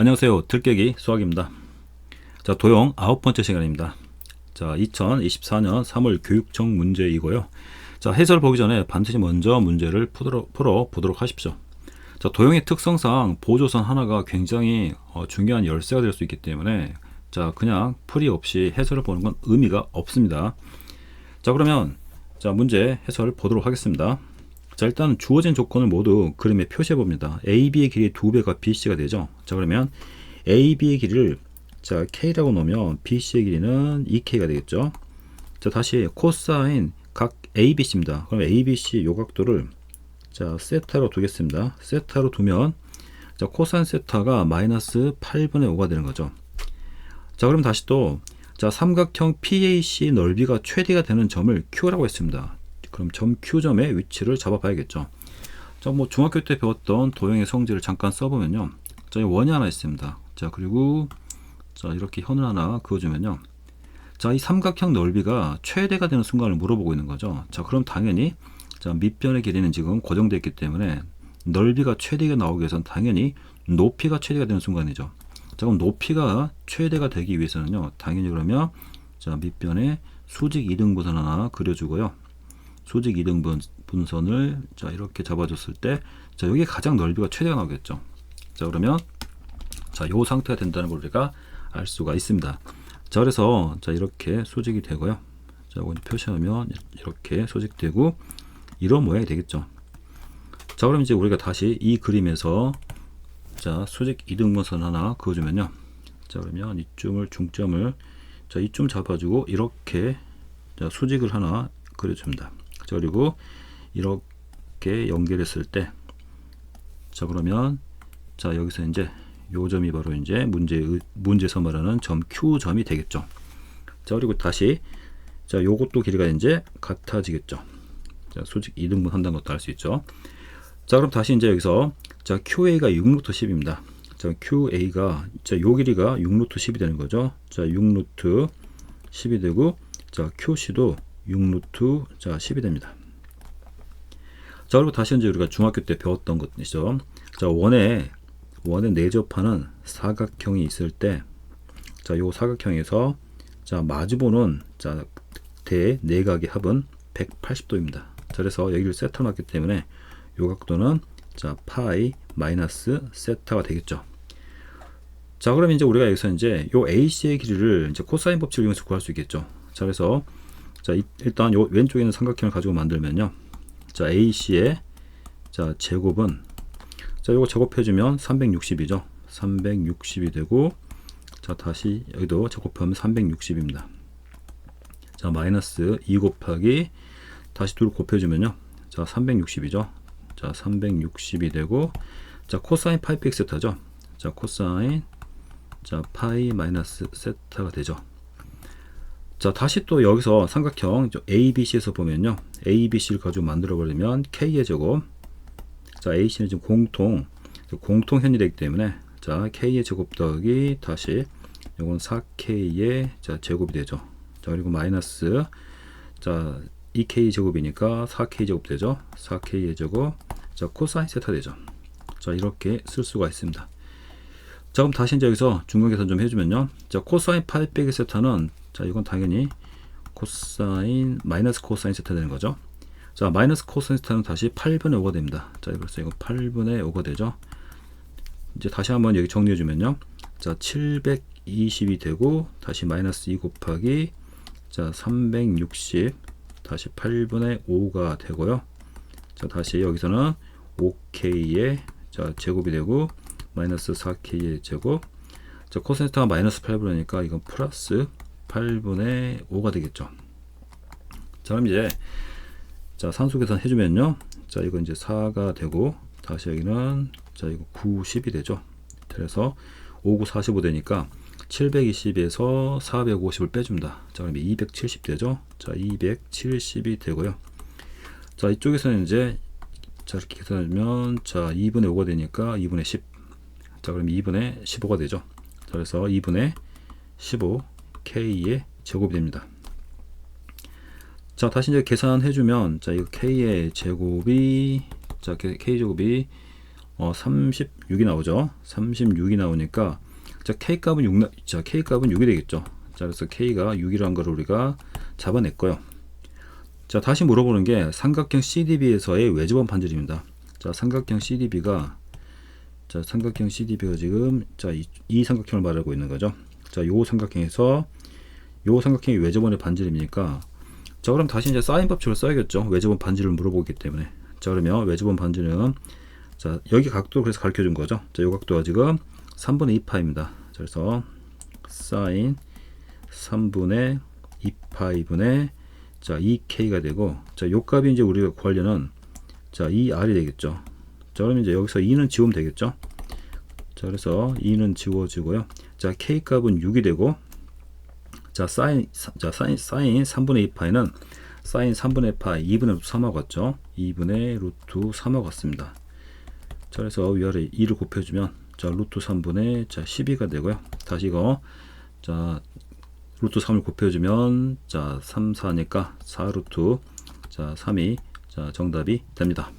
안녕하세요. 들깨기 수학입니다. 자, 도형 아홉 번째 시간입니다. 자, 2024년 3월 교육청 문제이고요. 자, 해설 보기 전에 반드시 먼저 문제를 풀어, 풀어 보도록 하십시오. 자, 도형의 특성상 보조선 하나가 굉장히 어, 중요한 열쇠가 될 수 있기 때문에 자, 그냥 풀이 없이 해설을 보는 건 의미가 없습니다. 자, 그러면 자, 문제 해설 보도록 하겠습니다. 자, 일단 주어진 조건을 모두 그림에 표시해 봅니다. AB의 길이 2배가 BC가 되죠. 자, 그러면 AB의 길이를 자, K라고 놓으면 BC의 길이는 2K가 되겠죠. 자, 다시 코사인 각 ABC입니다. 그럼 ABC 요 각도를 자, 세타로 두겠습니다. 세타로 두면 자, 코사인 세타가 마이너스 8분의 5가 되는 거죠. 자, 그럼 다시 또 자, 삼각형 PAC 넓이가 최대가 되는 점을 Q라고 했습니다. 그럼 점 Q점의 위치를 잡아봐야겠죠. 자, 뭐 중학교 때 배웠던 도형의 성질을 잠깐 써보면요. 자, 원이 하나 있습니다. 자, 그리고 자, 이렇게 현을 하나 그어주면요. 자, 이 삼각형 넓이가 최대가 되는 순간을 물어보고 있는 거죠. 자, 그럼 당연히 자, 밑변의 길이는 지금 고정되어 있기 때문에 넓이가 최대가 나오기 위해서는 당연히 높이가 최대가 되는 순간이죠. 자, 그럼 높이가 최대가 되기 위해서는요. 당연히 그러면 자, 밑변에 수직 이등분선 하나 그려주고요. 수직 이등분 분선을 자 이렇게 잡아줬을 때, 자 여기 가장 넓이가 최대가 나오겠죠. 자 그러면 자요 상태가 된다는 걸 우리가 알 수가 있습니다. 자 그래서 자 이렇게 수직이 되고요. 자 이거 표시하면 이렇게 수직되고 이런 모양이 되겠죠. 자 그럼 이제 우리가 다시 이 그림에서 자 수직 이등분선 하나 그어주면요. 자 그러면 이점을 중점을 자 이점 잡아주고 이렇게 자 수직을 하나 그려줍니다. 자 그리고 이렇게 연결했을 때 자 그러면 자 여기서 이제 요 점이 바로 이제 문제 문제에서 말하는 점 Q 점이 되겠죠. 자 그리고 다시 자 요것도 길이가 이제 같아지겠죠. 자 수직 이등분 한다는 것도 알 수 있죠. 자 그럼 다시 이제 여기서 자 QA가 6루트 10입니다. 자 QA가 자 요 길이가 6루트 10이 되는 거죠. 자 6루트 10이 되고 자 QC도 6루트 자 10이 됩니다. 자 그리고 다시 이제 우리가 중학교 때 배웠던 것이죠. 자 원에 원에 내접하는 사각형이 있을 때, 자, 요 사각형에서 자 마주보는 자 대내각의 합은 180도입니다. 자, 그래서 여기를 세타 놨기 때문에 요 각도는 자 파이 마이너스 세타가 되겠죠. 자, 그럼 이제 우리가 여기서 이제 요 AC의 길이를 이제 코사인 법칙을 이용해서 구할 수 있겠죠. 자, 그래서 자 일단 요 왼쪽에 있는 삼각형을 가지고 만들면요. 자, AC의 자 제곱은 자, 이거 제곱해 주면 360이죠. 360이 되고, 자, 다시 여기도 제곱하면 360입니다. 자, 마이너스 2 곱하기, 다시 둘 곱해 주면요. 자, 360이죠. 자, 360이 되고, 자, 코사인 파이 픽 세타죠. 자, 코사인, 자, 파이 마이너스 세타가 되죠. 자, 다시 또 여기서 삼각형 ABC에서 보면요. ABC를 가지고 만들어 버리면 K의 제곱, 자, AC는 지금 공통, 공통 현이 되기 때문에, 자, K의 제곱 더하기 다시, 이건 4K의 자, 제곱이 되죠. 자, 그리고 마이너스, 자, 2K 제곱이니까 4K 제곱 되죠. 4K의 제곱, 자, 코사인 세타 되죠. 자, 이렇게 쓸 수가 있습니다. 자, 그럼 다시 이제 여기서 중간 계산 좀 해주면요. 자, 코사인 파이 빼기 세타는, 자, 이건 당연히 코사인, 마이너스 코사인 세타 되는 거죠. 자, 마이너스 코사인스타는 다시 8분의 5가 됩니다. 자, 그래서 이거 8분의 5가 되죠. 이제 다시 한번 여기 정리해 주면요. 자, 720이 되고 다시 마이너스 2 곱하기 자, 360 다시 8분의 5가 되고요. 자, 다시 여기서는 5k의 자, 제곱이 되고 마이너스 4k의 제곱. 자, 코사인스타가 마이너스 8분이니까 이건 플러스 8분의 5가 되겠죠. 자, 그럼 이제 자, 산수 계산 해주면요. 자, 이거 이제 4가 되고, 다시 여기는, 자, 이거 90이 되죠. 그래서 5, 9, 45 되니까 720에서 450을 빼줍니다. 자, 그럼 270 되죠. 자, 270이 되고요. 자, 이쪽에서는 이제, 자, 이렇게 계산하면, 자, 2분의 5가 되니까 2분의 10. 자, 그럼 2분의 15가 되죠. 자, 그래서 2분의 15 K의 제곱이 됩니다. 자, 다시 이제 계산해 주면 자, 이거 k의 제곱이 자, k 제곱이 어, 36이 나오죠. 36이 나오니까 자, K 값은 6, 나, 자, K 값은 6이 되겠죠. 자, 그래서 K가 6이라는 걸 우리가 잡아냈고요. 자, 다시 물어보는 게 삼각형 CDB에서의 외접원 반지름입니다. 자, 삼각형 CDB가 자, 삼각형 CDB가 지금 자, 이, 이 삼각형을 말하고 있는 거죠. 자, 요 삼각형에서 요 삼각형이 외접원의 반지름이니까 자, 그럼 다시 이제 사인 법칙을 써야겠죠. 외접원 반지를 물어보기 때문에. 자, 그러면 외접원 반지는 자, 여기 각도 그래서 가르쳐 준 거죠. 자, 요 각도가 지금 3분의 2파입니다. 자, 그래서 사인 3분의 2파이분의 자, 2k가 되고 자, 요 값이 이제 우리가 구하려는 자, 2r이 되겠죠. 자, 그러면 이제 여기서 2는 지우면 되겠죠. 자, 그래서 2는 지워지고요. 자, k 값은 6이 되고 자, 사인 자, 사인 사인 3분의 2파이는 사인 3분의 파이 2분의 루트 3하고 같죠. 2분의 루트 3하고 같습니다. 자, 그래서 위아래 2를 곱해주면 자, 루트 3분의 자, 12가 되고요. 다시 이거 자, 루트 3을 곱해주면 자, 3, 4니까 4 루트 자, 3이 자, 정답이 됩니다.